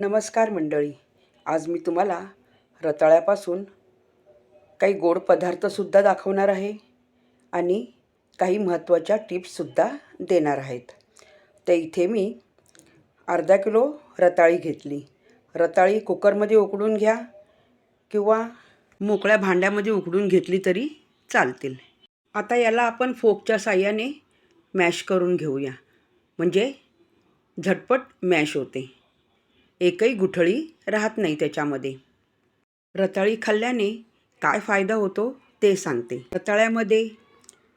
नमस्कार मंडळी. आज मी तुम्हाला रताळ्यापासून काही गोड पदार्थसुद्धा दाखवणार आहे आणि काही महत्त्वाच्या टिप्ससुद्धा देणार आहेत. तर इथे मी अर्धा किलो रताळी घेतली. रताळी कुकरमध्ये उकडून घ्या किंवा मोकळ्या भांड्यामध्ये उकडून घेतली तरी चालतील. आता याला आपण फोकच्या साह्याने मॅश करून घेऊया. म्हणजे झटपट मॅश होते. एकही गुठळी राहत नाही त्याच्यामध्ये. रताळी खाल्ल्याने काय फायदा होतो ते सांगते. रताळ्यामध्ये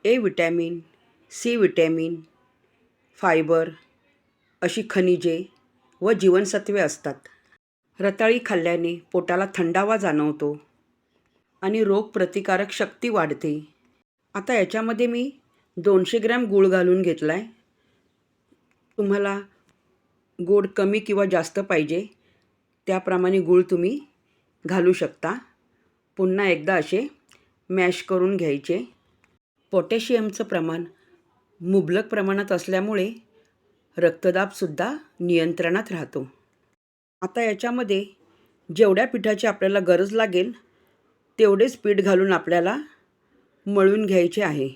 A vitamin C vitamin fibre अशी खनिजे व जीवनसत्वे असतात. रताळी खाल्ल्याने पोटाला थंडावा जाणवतो आणि रोगप्रतिकारक शक्ती वाढते. आता याच्यामध्ये मी दोनशे ग्रॅम गूळ घालून घेतला आहे तुम्हाला गोड कमी किंवा जास्त पाहिजे त्याप्रमाणे गूळ तुम्ही घालू शकता. पुन्हा एकदा असे मॅश करून घ्यायचे. पोटॅशियमचं प्रमाण मुबलक प्रमाणात असल्यामुळे रक्तदाबसुद्धा नियंत्रणात राहतो. आता याच्यामध्ये जेवढ्या पिठाची आपल्याला गरज लागेल तेवढेच पीठ घालून आपल्याला मळून घ्यायचे आहे.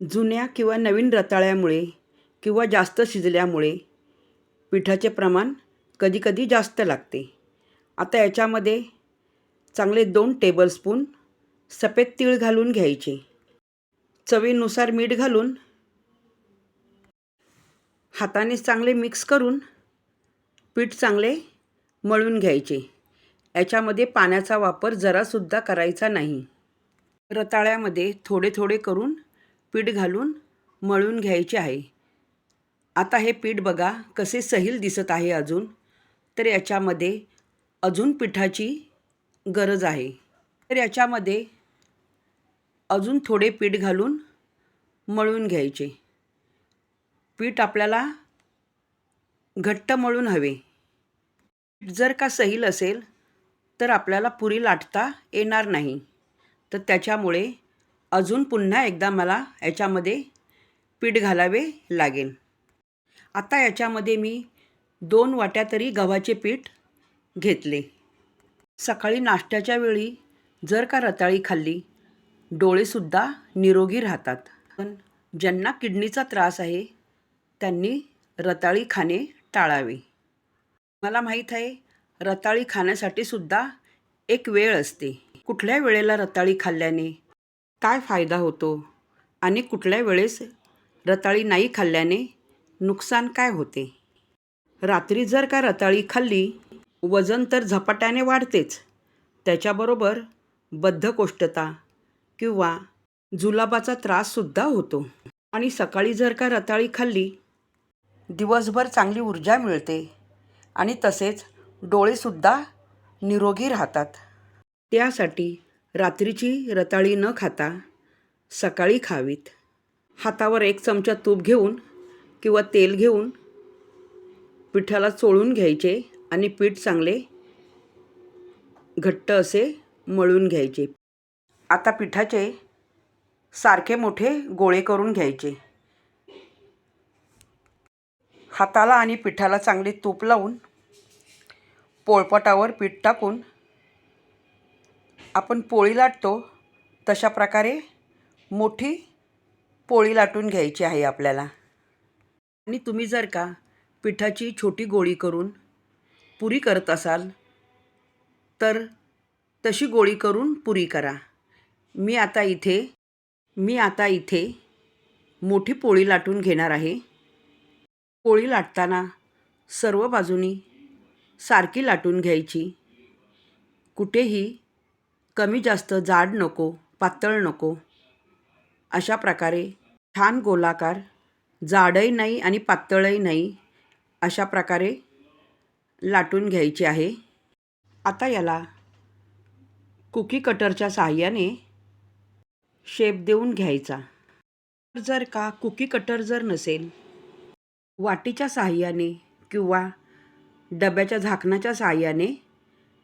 जुन्या किंवा नवीन रताळ्यामुळे किंवा जास्त शिजल्यामुळे पिठाचे प्रमाण कधीकधी जास्त लागते. आता याच्यामध्ये चांगले दोन टेबलस्पून सफेद तीळ घालून घ्यायचे. चवीनुसार मीठ घालून हाताने चांगले मिक्स करून पीठ चांगले मळून घ्यायचे. याच्यामध्ये पाण्याचा वापर जरासुद्धा करायचा नाही. रताळ्यामध्ये थोडे थोडे करून पीठ घालून मळून घ्यायचे आहे. आता हे पीठ बघा कसे सहील दिसत आहे अजून. तर याच्यामध्ये अजून पिठाची गरज आहे. तर याच्यामध्ये अजून थोडे पीठ घालून मळून घ्यायचे. पीठ आपल्याला घट्ट मळून हवे. जर का सहील असेल तर आपल्याला पुरी लाटता येणार नाही. तर त्याच्यामुळे अजून पुन्हा एकदा मला याच्यामध्ये पीठ घालावे लागेल. आता याच्यामध्ये मी दोन वाट्या तरी गव्हाचे पीठ घेतले. सकाळी नाश्त्याच्या वेळी जर का रताळी खाल्ली डोळेसुद्धा निरोगी राहतात. पण ज्यांना किडनीचा त्रास आहे त्यांनी रताळी खाणे टाळावे. मला माहीत आहे रताळी खाण्यासाठी सुद्धा एक वेळ असते. कुठल्या वेळेला रताळी खाल्ल्याने काय फायदा होतो? आणि कुठल्या वेळेस रताळी नाही खाल्ल्याने नुकसान काय होते? रात्री जर का रताळी खाल्ली वजन तर झपाट्याने वाढतेच. त्याच्याबरोबर बद्धकोष्ठता किंवा जुलाबाचा त्राससुद्धा होतो. आणि सकाळी जर का रताळी खाल्ली दिवसभर चांगली ऊर्जा मिळते आणि तसेच डोळेसुद्धा निरोगी राहतात. त्यासाठी रात्रीची रताळी न खाता सकाळी खावीत. हातावर एक चमचा तूप घेऊन किंवा तेल घेऊन पिठाला चोळून घ्यायचे आणि पीठ चांगले घट्ट असे मळून घ्यायचे. आता पिठाचे सारखे मोठे गोळे करून घ्यायचे. हाताला आणि पिठाला चांगले तूप लावून पोळपटावर पीठ टाकून आपण पोळी लाटतो तशा प्रकारे मोठी पोळी लाटून घ्यायची आहे आपल्याला. आणि तुम्ही जर का पिठाची छोटी गोळी करून पुरी करत असाल तर तशी गोळी करून पुरी करा. मी आता इथे मी आता इथे मोठी पोळी लाटून घेणार आहे. पोळी लाटताना सर्व बाजूनी सारखी लाटून घ्यायची. कुठेही कमी जास्त जाड नको पातळ नको अशा प्रकारे छान गोलाकार जाडही नाही आणि पातळही नाही अशा प्रकारे लाटून घ्यायची आहे. आता याला कुकी कटरच्या साहाय्याने शेप देऊन घ्यायचा. जर का कुकी कटर जर नसेल वाटीच्या साहाय्याने किंवा डब्याच्या झाकणाच्या साहाय्याने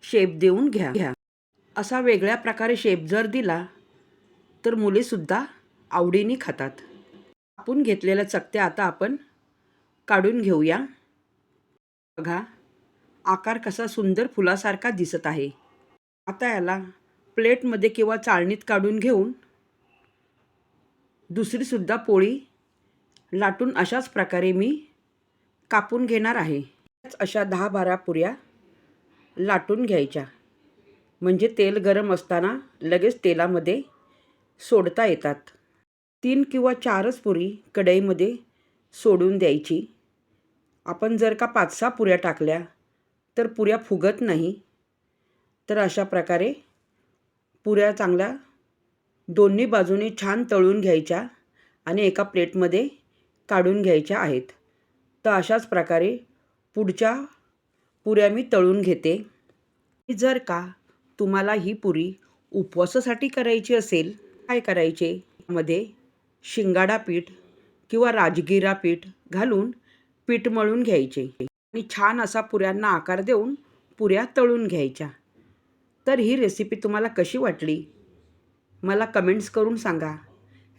शेप देऊन घ्या. घ्या. असा वेगळ्या प्रकारे शेप जर दिला तर मुलेसुद्धा आवडीने खातात. कापून घेतलेल्या चकत्या आता आपण काढून घेऊया. बघा आकार कसा सुंदर फुलासारखा दिसत आहे. आता याला प्लेटमध्ये किंवा चाळणीत काढून घेऊन दुसरीसुद्धा पोळी लाटून अशाच प्रकारे मी कापून घेणार आहे. अशा दहा बारा पुऱ्या लाटून घ्यायच्या. म्हणजे तेल गरम असताना लगेच तेलामध्ये सोडता येतात. तीन किंवा चारच पुरी कढईमध्ये सोडून द्यायची. आपण जर का पाच सहा पुऱ्या टाकल्या तर पुऱ्या फुगत नाही. तर अशा प्रकारे पुऱ्या चांगल्या दोन्ही बाजूने छान तळून घ्यायच्या आणि एका प्लेटमध्ये काढून घ्यायच्या आहेत. तर अशाच प्रकारे पुढच्या पुऱ्या मी तळून घेते. जर का तुम्हाला ही पुरी उपवासासाठी करायची असेल काय करायचे? मध्ये शिंगाडा पीठ किंवा राजगिरा पीठ घालून पीठ मळून घ्यायचे. आणि छान असा पुऱ्यांना आकार देऊन पुऱ्या तळून घ्यायच्या. तर ही रेसिपी तुम्हाला कशी वाटली? मला कमेंट्स करून सांगा.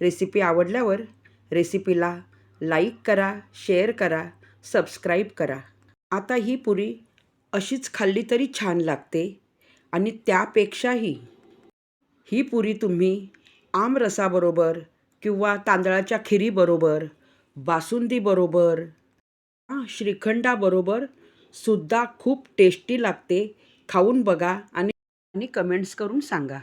रेसिपी आवडल्यावर रेसिपीला लाईक करा शेअर करा सबस्क्राईब करा. आता ही पुरी अशीच खाल्ली तरी छान लागते. आणि त्यापेक्षाही ही पुरी तुम्ही आमरसाबरोबर किंवा तांदळाच्या खिरीबरोबर बासुंदीबरोबर हां श्रीखंडाबरोबर सुद्धा खूप टेस्टी लागते. खाऊन बघा आणि आणि कमेंट्स करून सांगा.